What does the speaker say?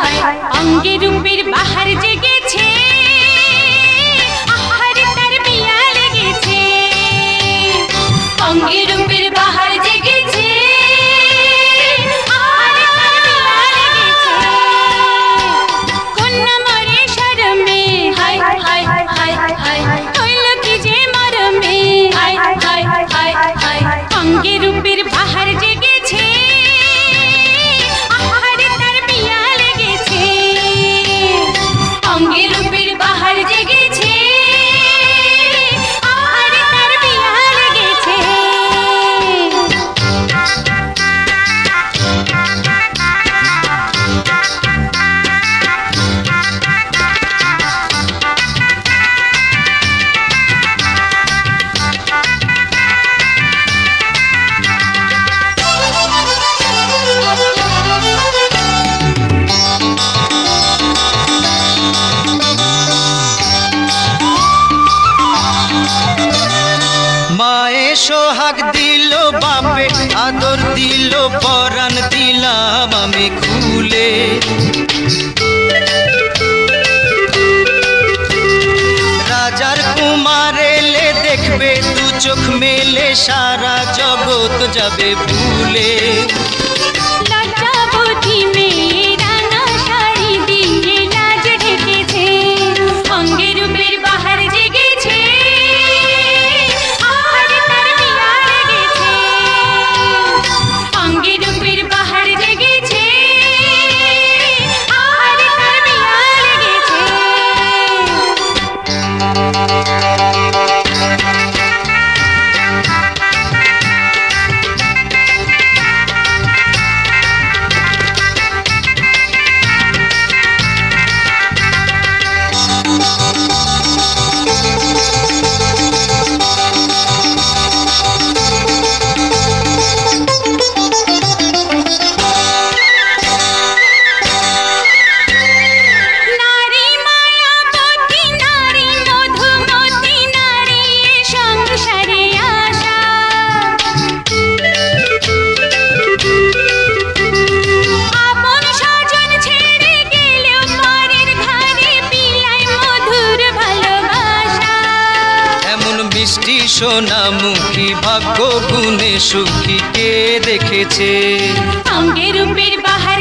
বাহার অঙ্গে রূপের বাহার যে আদর দিল, পরাণ দিলাম আমি খুলে। রাজার কুমার এলে দেখবে, দু চোখ মেলে সারা জগৎ যাবে ভুলে। মিষ্টি সোনা মুখী ভাগ্য গুণে সুখী কে দেখেছে? অঙ্গের রূপের বাহার